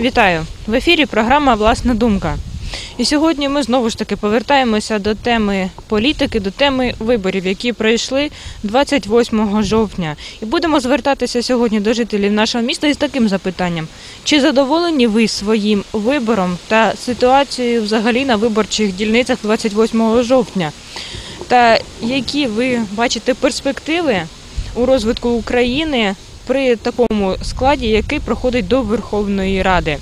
Вітаю! В ефірі програма Власна думка. І сьогодні ми знову ж таки повертаємося до теми політики, до теми виборів, які пройшли 28 жовтня. І будемо звертатися сьогодні до жителів нашого міста із таким запитанням: чи задоволені ви своїм вибором та ситуацією взагалі на виборчих дільницях 28 жовтня? Та які ви бачите перспективи у розвитку України при такому складі, який проходить до Верховної Ради?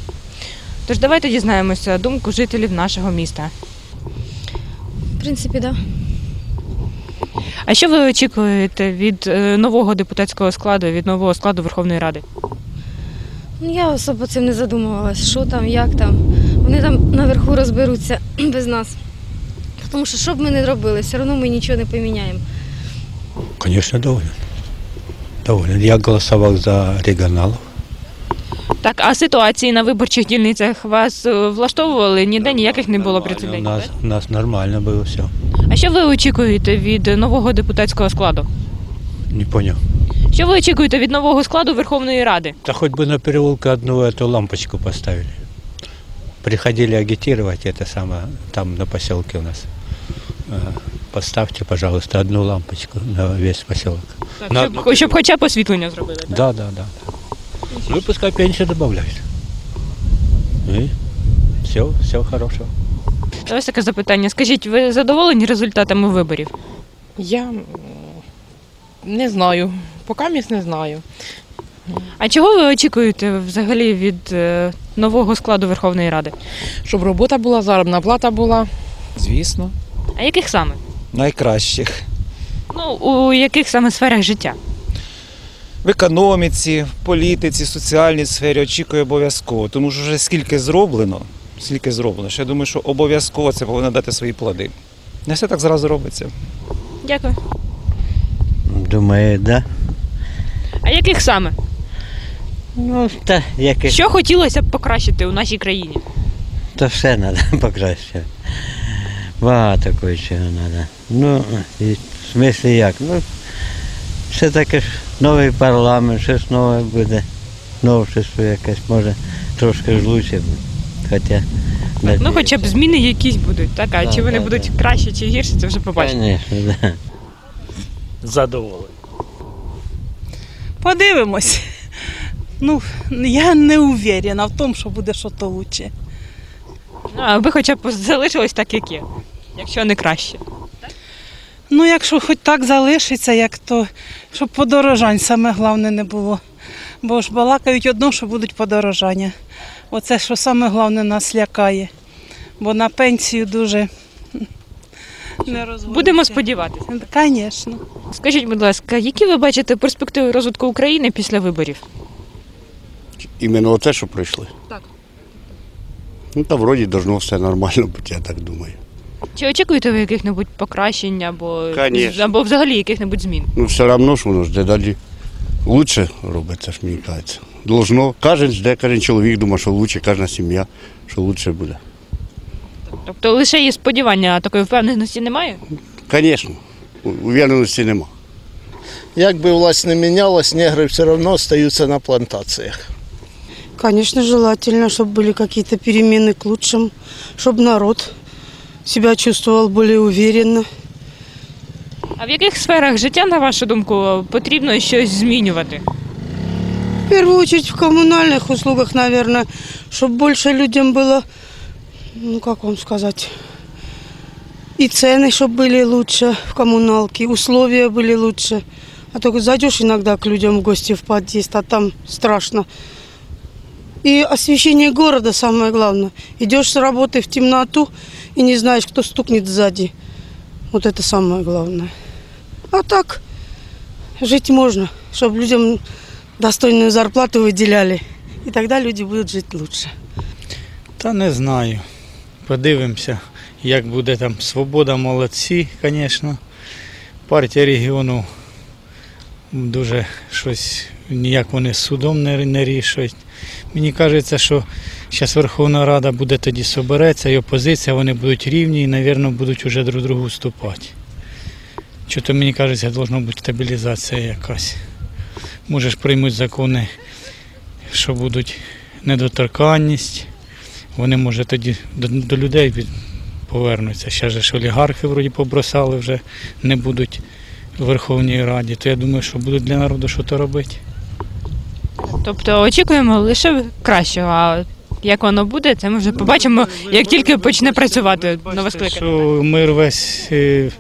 Тож давайте дізнаємося думку жителів нашого міста. В принципі, да. А що ви очікуєте від е, нового депутатського складу, від нового складу Верховної Ради? Ну, Я особо цим не задумувалась, що там, як там. Вони там наверху розберуться без нас. Тому що що б ми не робили, все одно ми нічого не поміняємо. Конечно, доволен Доволен. Я голосовал за регионалов. Так, а ситуації на виборчих дільницях вас е, влаштовували? Ніде ніяких не було У прецедентів. нас, так? у нас нормально было все. А що ви очікуєте від нового депутатського складу? Не понял. Що ви очікуєте від нового складу Верховної Ради? Да хоть бы на переулке одну эту лампочку поставили. Приходили агитировать это самое, там на поселке у нас. Ага. Поставьте, пожалуйста, одну лампочку на весь поселок. Так, На- щоб, щоб хоча б освітлення зробили. Так? Да, да, да. Ну и пускай пенсию добавляют. И все, все хорошо. Ось таке запитання. Скажіть, ви задоволені результатами виборів? Я не знаю. Поки міс не знаю. А чого ви очікуєте взагалі від е, нового складу Верховної Ради? Щоб робота була, заробна плата була. Звісно, А яких саме? Найкращих. Ну, у яких саме сферах життя? В економіці, в політиці, соціальній сфері очікую обов'язково, тому що вже скільки зроблено, скільки зроблено, що я думаю, що обов'язково це повинно дати свої плоди. Не все так зразу робиться. Дякую. Думаю, да. А яких саме? Ну, та яке Що хотілося б покращити у нашій країні? то все треба покраще. Багато чого треба. Ну, і в смислі як? Ну, все таке ж новий парламент, щось нове буде. Новшество якесь, може, трошки ж лучше буде. Хоча. Ну, хоча б зміни якісь будуть, так? А Да, чи вони да, будуть да. краще чи гірше, це вже побачимо. Звісно, да. задоволений. Подивимось. Ну, я не уверена в тому, що буде щось краще. Ну, а ви хоча б залишились так, як є, якщо не краще. Ну, якщо хоч так залишиться, як то, щоб подорожань саме головне не було. Бо ж балакають одно, що будуть подорожання. Оце, що саме головне нас лякає. Бо на пенсію дуже не розводиться. Будемо сподіватися. Звісно. Скажіть, будь ласка, які ви бачите перспективи розвитку України після виборів? Іменно оце, що пройшли? Так. Ну, та вроді должно все нормально бути, я так думаю. Чи очікуєте ви яких-небудь покращень або, Конечно. або взагалі яких-небудь змін? Ну, все одно ж воно ж дедалі лучше робиться, ж мені кажеться. Должно. Кожен жде, кожен чоловік думає, що лучше, кожна сім'я, що лучше буде. Тобто лише є сподівання, а такої впевненості немає? Звісно, у- ув'язненості нема. Як би власть не мінялась, негри все одно остаються на плантаціях. Конечно, желательно, чтобы были какие-то перемены к лучшему, чтобы народ себя чувствовал более уверенно. А в яких сферах життя, на вашу думку, потрібно щось змінювати? В первую очередь в коммунальных услугах, наверное, чтобы больше людям было, ну как вам сказать, и цены, чтобы были лучше в коммуналке, условия были лучше. А только зайдешь иногда к людям в гости в подъезд, а там страшно. И освещение города самое главное. Идешь с работы в темноту и не знаешь, кто стукнет сзади. Вот это самое главное. А так жить можно, чтобы людям достойную зарплату выделяли. И тогда люди будут жить лучше. Та не знаю. Подивимося, як буде там свобода, молодці, звісно. Партія регіону дуже щось ніяк вони з судом не, не рішують. Мені кажеться, що зараз Верховна Рада буде тоді собереться, і опозиція, вони будуть рівні і, мабуть, будуть вже друг другу вступати. Що то мені кажеться, повинна бути стабілізація якась. Може ж приймуть закони, що будуть недоторканність. Вони, може, тоді до, до людей повернуться. Ще ж олігархи вроді побросали, вже не будуть в Верховній Раді. То я думаю, що будуть для народу що то робити. Тобто очікуємо лише кращого. Як воно буде, це ми вже побачимо, як тільки почне працювати нове скликання. Що мир весь е,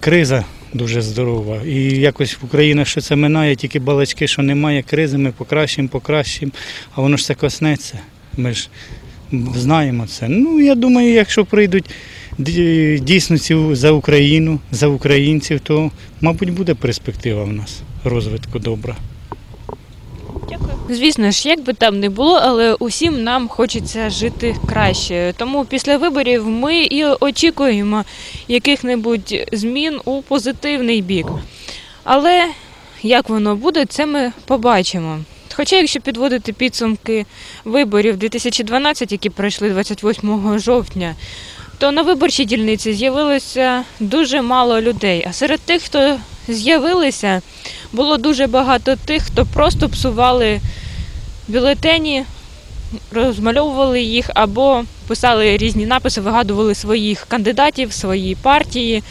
криза дуже здорова. І якось в Україні що це минає, тільки балачки, що немає кризи, ми покращимо, покращимо, а воно ж це коснеться. Ми ж знаємо це. Ну, я думаю, якщо прийдуть дійсно за Україну, за українців, то, мабуть, буде перспектива в нас розвитку добра. Звісно ж, як би там не було, але усім нам хочеться жити краще. Тому після виборів ми і очікуємо яких-небудь змін у позитивний бік. Але як воно буде, це ми побачимо. Хоча, якщо підводити підсумки виборів 2012, які пройшли 28 жовтня, то на виборчій дільниці з'явилося дуже мало людей. А серед тих, хто з'явилися, було дуже багато тих, хто просто псували бюлетені, розмальовували їх або писали різні написи, вигадували своїх кандидатів, свої партії.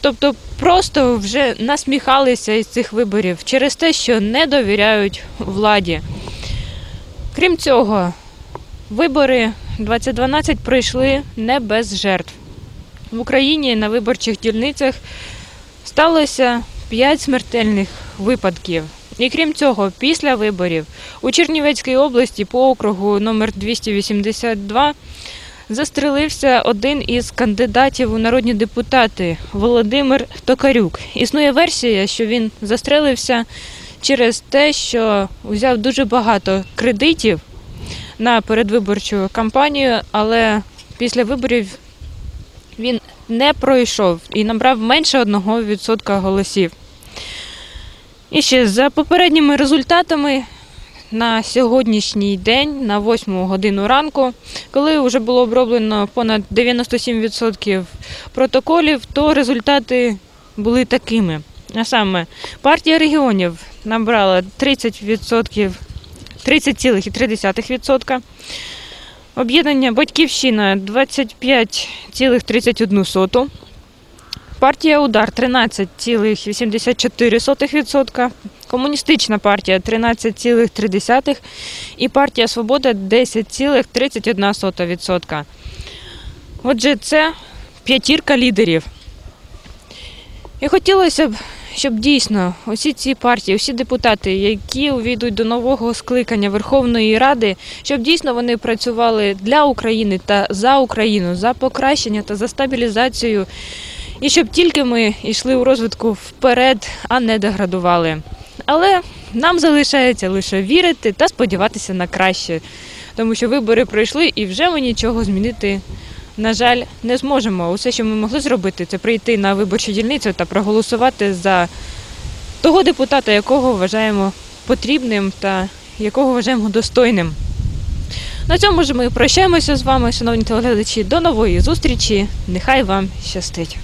Тобто просто вже насміхалися із цих виборів через те, що не довіряють владі. Крім цього, вибори 2012 пройшли не без жертв. В Україні на виборчих дільницях сталося 5 смертельних випадків. І крім цього, після виборів у Чернівецькій області по округу номер 282 застрелився один із кандидатів у народні депутати Володимир Токарюк. Існує версія, що він застрелився через те, що взяв дуже багато кредитів на передвиборчу кампанію, але після виборів він не пройшов і набрав менше 1% голосів. І ще за попередніми результатами на сьогоднішній день, на 8 годину ранку, коли вже було оброблено понад 97% протоколів, то результати були такими. А саме партія регіонів набрала 30%, 30,3%. Об'єднання Батьківщина 25,31%. Партія Удар 13,84%, Комуністична партія 13,3% і партія Свобода 10,31%. Отже, це п'ятірка лідерів. І хотілося б, щоб дійсно усі ці партії, усі депутати, які увійдуть до нового скликання Верховної Ради, щоб дійсно вони працювали для України та за Україну, за покращення та за стабілізацію і щоб тільки ми йшли у розвитку вперед, а не деградували. Але нам залишається лише вірити та сподіватися на краще, тому що вибори пройшли і вже ми нічого змінити, на жаль, не зможемо. Усе, що ми могли зробити, це прийти на виборчу дільницю та проголосувати за того депутата, якого вважаємо потрібним та якого вважаємо достойним. На цьому ж ми прощаємося з вами, шановні телеглядачі. До нової зустрічі. Нехай вам щастить.